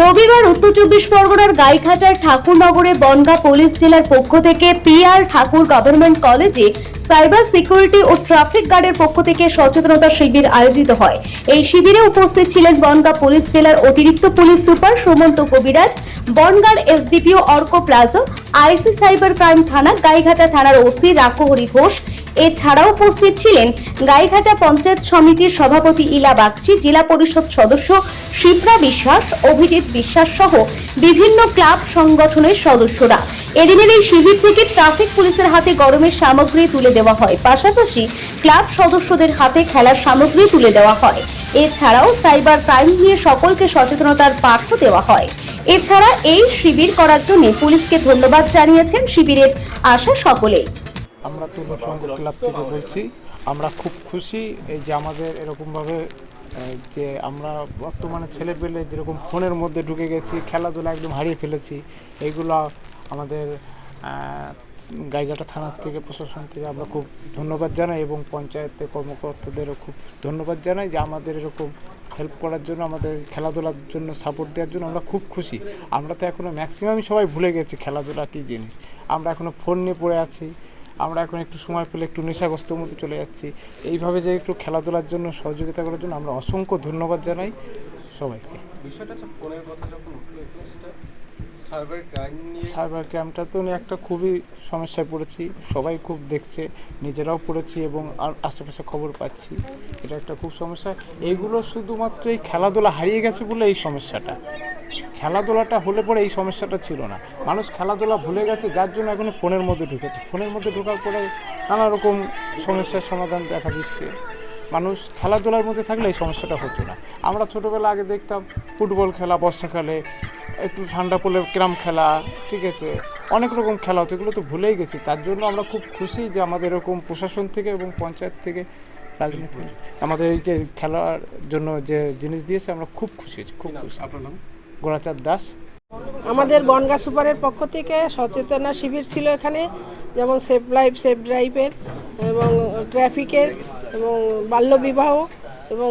রবিবার উত্তর চব্বিশ পরগনার গাইঘাটার ঠাকুরনগরে বনগা পুলিশ জেলার পক্ষ থেকে পিআর ঠাকুর গভর্নমেন্ট কলেজে সাইবার সিকিউরিটি ও ট্রাফিক গার্ডের পক্ষ থেকে সচেতনতা শিবির আয়োজিত হয়। এই শিবিরে উপস্থিত ছিলেন বনগা পুলিশ জেলার অতিরিক্ত পুলিশ সুপার সুমন্ত কবিরাজ, বনগার এসডিপিও অর্ক প্লাজো, আইসি সাইবার ক্রাইম থানা গাইঘাটা থানার ওসি রাকহরি ঘোষ এছাড়াও উপস্থিত ছিলেন গাইঘাটা পঞ্চায়েত সমিতির সভাপতি ইলা বাগচি, জেলা পরিষদ সদস্য শিপ্রা বিশ্বাস, অভিজিৎ বিশ্বাস সহ বিভিন্ন ক্লাব সংগঠনের সদস্যরা। এদিনের এই শিবির থেকে ট্রাফিক পুলিশের হাতে গরমের সামগ্রী তুলে দেওয়া হয়। পাশাপাশি ক্লাব সদস্যদের হাতে খেলার সামগ্রী তুলে দেওয়া হয়। এছাড়াও সাইবার ক্রাইম নিয়ে সকলকে সচেতনতার পাঠও দেওয়া হয়। এছাড়া এই শিবির করার জন্য পুলিশকে ধন্যবাদ জানিয়েছেন শিবিরের আশা সকলেই। আমরা তরুণ সংঘ ক্লাব থেকে বলছি, আমরা খুব খুশি এই যে আমাদের এরকমভাবে যে আমরা বর্তমানে ছেলে পেলে যেরকম ফোনের মধ্যে ঢুকে গেছি, খেলাধুলা একদম হারিয়ে ফেলেছি এইগুলো আমাদের গাইঘাটা থানার থেকে প্রশাসন থেকে আমরা খুব ধন্যবাদ জানাই এবং পঞ্চায়েতের কর্মকর্তাদেরও খুব ধন্যবাদ জানাই যে আমাদের এরকম হেল্প করার জন্য, আমাদের খেলাধুলার জন্য সাপোর্ট দেওয়ার জন্য আমরা খুব খুশি। আমরা তো এখনও ম্যাক্সিমামই সবাই ভুলে গেছি খেলাধুলা কী জিনিস। আমরা এখনও ফোন নিয়ে পড়ে আছি। আমরা এখন একটু সময় পেলে একটু নেশাগ্রস্তর মধ্যে চলে যাচ্ছি। এইভাবে যে একটু খেলাধুলার জন্য সহযোগিতা করার জন্য আমরা অসংখ্য ধন্যবাদ জানাই সবাইকে। বিষয়টা হচ্ছে ফোনের কথা যখন উঠল সেটা সার্ভার ক্রাইম নিয়ে সাইবার ক্রাইমটা তো একটা খুবই সমস্যায় পড়েছি। সবাই খুব দেখছে নিজেরাও পড়েছি এবং আর আশেপাশে খবর পাচ্ছি। এটা একটা খুব সমস্যা। এইগুলো শুধুমাত্র এই খেলাধুলা হারিয়ে গেছে বলে এই সমস্যাটা। খেলাধুলাটা হলে পরে এই সমস্যাটা ছিল না। মানুষ খেলাধুলা ভুলে গেছে যার জন্য এখন ফোনের মধ্যে ঢুকেছে। ফোনের মধ্যে ঢোকার পরে নানা রকম সমস্যার সমাধান দেখা দিচ্ছে। মানুষ খেলাধুলার মধ্যে থাকলে এই সমস্যাটা হতো না। আমরা ছোটোবেলা আগে দেখতাম ফুটবল খেলা বর্ষাকালে একটু ঠান্ডা পড়লে ক্যারাম খেলা ঠিক আছে? অনেক রকম খেলা হতো এগুলো তো ভুলেই গেছি। তার জন্য আমরা খুব খুশি যে আমাদের এরকম প্রশাসন থেকে এবং পঞ্চায়েত থেকে রাজনীতি আমাদের এই যে খেলার জন্য যে জিনিস দিয়েছে আমরা খুব খুশি হয়েছি খুব খুশি। আপনার নাম? গোড়াচাঁদ দাস? আমাদের বনগা সুপারের পক্ষ থেকে সচেতনা শিবির ছিল এখানে, যেমন সেফ লাইফ, সেফ ড্রাইভের এবং ট্রাফিকের এবং বাল্যবিবাহ এবং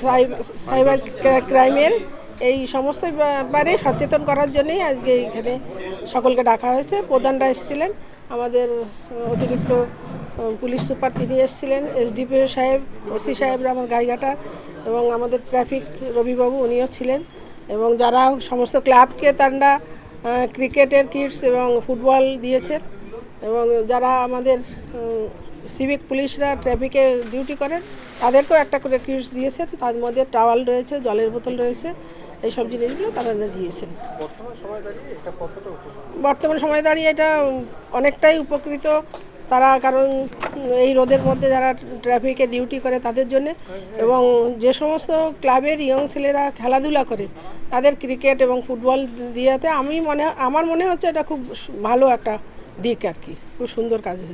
সাই- সাইবার ক্রাইমের এই সমস্ত ব্যাপারে সচেতন করার জন্যই আজকে এখানে সকলকে ডাকা হয়েছে। প্রধানরা এসেছিলেন, আমাদের অতিরিক্ত পুলিশ সুপার তিনি এসেছিলেন, এসডিপিও সাহেব, ওসি সাহেবরা আমার গাইঘাটা এবং আমাদের ট্রাফিক রবিবাবু উনিও ছিলেন। এবং যারা সমস্ত ক্লাবকে তারা ক্রিকেটের কিটস এবং ফুটবল দিয়েছেন এবং যারা আমাদের সিভিক পুলিশরা ট্রাফিকে ডিউটি করেন তাদেরকেও একটা করে কিটস দিয়েছেন। তার মধ্যে টাওয়াল রয়েছে জলের বোতল রয়েছে এইসব জিনিসগুলো তারা দিয়েছেন। বর্তমান সময় দাঁড়িয়ে এটা বর্তমান সময় দাঁড়িয়ে এটা অনেকটাই উপকৃত। তারা কারণ এই রোদের মধ্যে যারা ট্রাফিকে ডিউটি করে তাদের জন্য এবং যে সমস্ত ক্লাবের ইয়ং ছেলেরা খেলাধুলা করে তাদের ক্রিকেট এবং ফুটবল দিয়েতে আমি মনে, আমার মনে হচ্ছে এটা খুব ভালো একটা দিক আর কি। খুব সুন্দর কাজ